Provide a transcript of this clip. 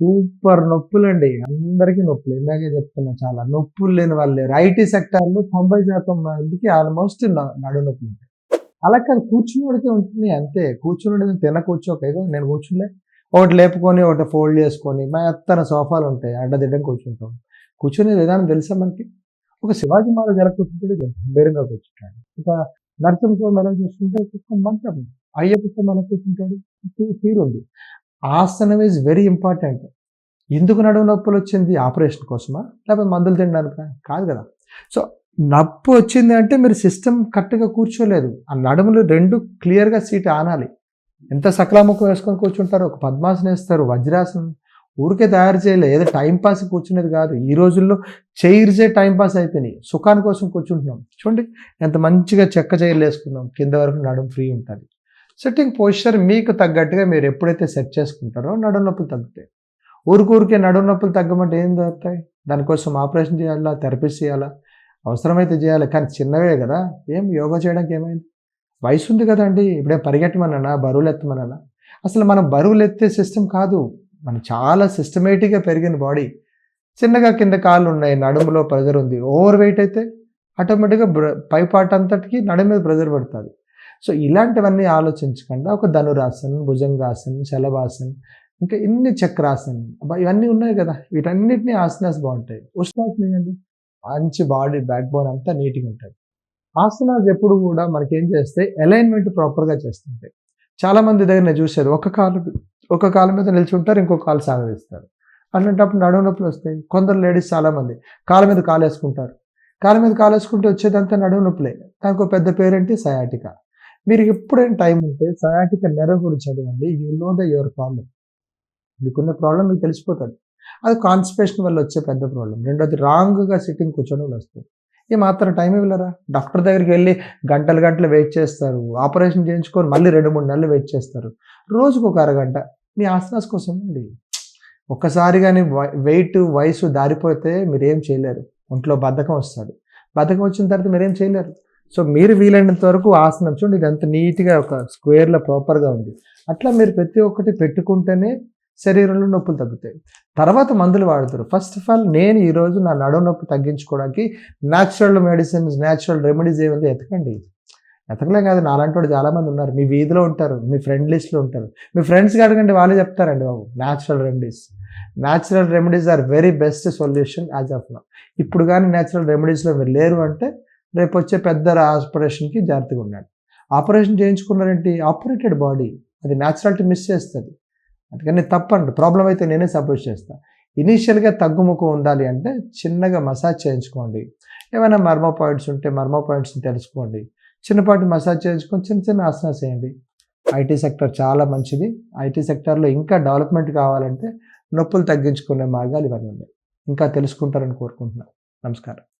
Super నొప్పులండి. అందరికీ నొప్పులు. ఇందాకే చెప్తున్నా చాలా. నొప్పులు లేని వాళ్ళు లేరు. ఐటీ సెక్టార్‌లో 90% మందికి ఆల్‌మోస్ట్ నడు నొప్పులు నొప్పులుంటాయి. అలా కాదు కూర్చున్నోడికే ఉంటుంది అంతే. కూర్చున్నోడు తిన కూర్చోక నేను కూర్చునే ఒకటి లేపుకొని, ఒకటి ఫోల్డ్ చేసుకొని, మెత్తన సోఫాలు ఉంటాయి అడ్డదిడ్డం కూర్చుంటాం. కూర్చునే విధానం తెలుసా మనకి? ఒక శివాజీ మహారాజు ఎలా కూర్చుంటాడు గంభీరంగా కూర్చుంటాడు. ఇక నరసింహస్వామి ఎలా చూస్తుంటే ఒక మంత్రం. అయ్యప్ప స్వామి కూర్చుంటాడు? తీ తీరుంది. ఆసనం ఈజ్ వెరీ ఇంపార్టెంట్. ఎందుకు నడుము నొప్పులు వచ్చింది ఆపరేషన్ కోసమా? లేకపోతే మందులు తినడానికి కాదు కదా! సో, నొప్పి వచ్చింది అంటే మీరు సిస్టమ్ కరెక్ట్‌గా కూర్చోలేదు. ఆ నడుములు రెండు క్లియర్‌గా సీట్ ఆనాలి. ఎంత సకలాముఖం వేసుకొని కూర్చుంటారు. ఒక పద్మాసనం వేస్తారు వజ్రాసనం ఊరికే తయారు చేయలే. ఏదో టైంపాస్ కూర్చునేది కాదు. ఈ రోజుల్లో చైర్సే టైంపాస్ అయిపోయినాయి. సుఖాని కోసం కూర్చుంటున్నాం. చూడండి ఎంత మంచిగా చెక్క చైర్‌లేసుకున్నాం. కింద వరకు నడుము ఫ్రీ ఉంటుంది సిట్టింగ్ పొజిషన్ మీకు తగ్గట్టుగా మీరు ఎప్పుడైతే సెట్ చేసుకుంటారో నడుము నొప్పులు తగ్గుతాయి. ఊరికూరికే నడుము నొప్పులు తగ్గమంటే ఏం తగ్గుతాయి? దానికోసం ఆపరేషన్ చేయాలా? థెరపీస్ చేయాలా? అవసరమైతే చేయాలి. కానీ చిన్నవే కదా! ఏం యోగా చేయడానికి ఏమైంది? వయసుంది కదండీ! ఇప్పుడేం పరిగెట్టమన్నానా? బరువులెత్తమన్నానా? అసలు మనం బరువులు ఎత్తే సిస్టమ్ కాదు. మనం చాలా సిస్టమేటిక్‌గా పెరిగిన బాడీ. చిన్నగా కింద కాళ్ళు ఉన్నాయి నడుములో ప్రెజర్ ఉంది. ఓవర్ వెయిట్ అయితే ఆటోమేటిక్‌గా బ్ర పైపాట్ అంతటికి నడుము మీద ప్రెజర్ పడుతుంది సో, ఇలాంటివన్నీ ఆలోచించకుండా ఒక ధనురాసన్, భుజంగాసన్, శలభాసన్ ఇంకా ఇన్ని చక్రాసన్ అబ్బా! ఇవన్నీ ఉన్నాయి కదా! వీటన్నిటిని ఆసనాస్ బాగుంటాయి ఉష్ణాసనం మంచి బాడీ బ్యాక్ బోన్ అంతా నీట్‌గా ఉంటుంది ఆసనాస్ ఎప్పుడు కూడా మనకేం చేస్తే అలైన్‌మెంట్ ప్రాపర్‌గా చేస్తుంటాయి. చాలామంది దగ్గర నేను చూసేది ఒక కాలు ఒక కాలు మీద నిల్చుంటారు. ఇంకో కాలు సాగదీస్తారు. అట్లాంటప్పుడు నడుము నొప్పులొస్తాయి. కొందరు లేడీస్ చాలామంది కాళ్ళ మీద కాలేసుకుంటారు. కాళ్ళ మీద కాలేసుకుంటే వచ్చేదంతా నడుము నొప్పులే. దానికో పెద్ద పేరేంటి సయాటికా. మీరు ఎప్పుడైనా టైం ఉంటే సయాటిక నెర్వ్ గురించి చదవండి. You know the your problem. మీకున్న ప్రాబ్లమ్ మీకు తెలిసిపోతుంది అది కాన్స్పిరేషన్ వల్ల వచ్చే పెద్ద ప్రాబ్లమ్. రెండోది రాంగ్‌గా సిట్టింగ్ కూర్చోవడం వల్ల వస్తుంది ఈ మాత్రం టైం ఇవ్వలేరా? డాక్టర్ దగ్గరికి వెళ్ళి గంటలు గంటలు వెయిట్ చేస్తారు. ఆపరేషన్ చేయించుకొని మళ్ళీ 2, 3 నెలలు వెయిట్ చేస్తారు. రోజుకొక అరగంట మీ ఆసనాస్ కోసం అండి ఒక్కసారి కానీ వెయిట్, వయసు దారిపోతే మీరేం చేయలేరు. ఒంట్లో బద్ధకం వస్తాడు బద్ధకం వచ్చిన తర్వాత మీరేం చేయలేరు. సో, మీరు వీలైనంత వరకు ఆసనం చూడండి అంత నీట్‌గా ఒక స్క్వేర్‌లో ప్రాపర్‌గా ఉంది. అట్లా మీరు ప్రతి ఒక్కటి పెట్టుకుంటేనే శరీరంలో నొప్పులు తగ్గుతాయి. తర్వాత మందులు వాడుతారు ఫస్ట్ ఆఫ్ ఆల్ నేను ఈరోజు నా నడుము నొప్పి తగ్గించుకోవడానికి న్యాచురల్ మెడిసిన్స్, న్యాచురల్ రెమెడీస్ ఏముంది ఎతకండి. ఎతకలే కాదు నాలాంటోళ్ళు చాలామంది ఉన్నారు. మీ వీధిలో ఉంటారు. మీ ఫ్రెండ్ లిస్ట్‌లో ఉంటారు. మీ ఫ్రెండ్స్‌కి అడగండి వాళ్ళే చెప్తారండి బాబు. Natural remedies. Natural remedies are very best solution as of now. ఇప్పుడు కానీ నేచురల్ రెమెడీస్‌లో మీరు లేరు అంటే రేపు వచ్చే పెద్ద ఆపరేషన్‌కి జాగ్రత్తగా ఉన్నాడు ఆపరేషన్ చేయించుకున్నారంటే ఆపరేటెడ్ బాడీ. అది న్యాచురాలిటీ మిస్ చేస్తుంది అందుకని తప్పండి. ప్రాబ్లం అయితే నేనే సపోర్ట్ చేస్తాను ఇనీషియల్‌గా తగ్గుముఖం ఉండాలి అంటే చిన్నగా మసాజ్ చేయించుకోండి. ఏమైనా మర్మ పాయింట్స్ ఉంటే మర్మ పాయింట్స్‌ని తెలుసుకోండి. చిన్నపాటి మసాజ్ చేయించుకొని చిన్న చిన్న ఆసనాస్ చేయండి. ఐటీ సెక్టార్ చాలా మంచిది. ఐటీ సెక్టార్‌లో ఇంకా డెవలప్‌మెంట్ కావాలంటే నొప్పులు తగ్గించుకునే మార్గాలు ఇవన్నీ ఉన్నాయి. ఇంకా తెలుసుకుంటారని కోరుకుంటున్నాను నమస్కారం.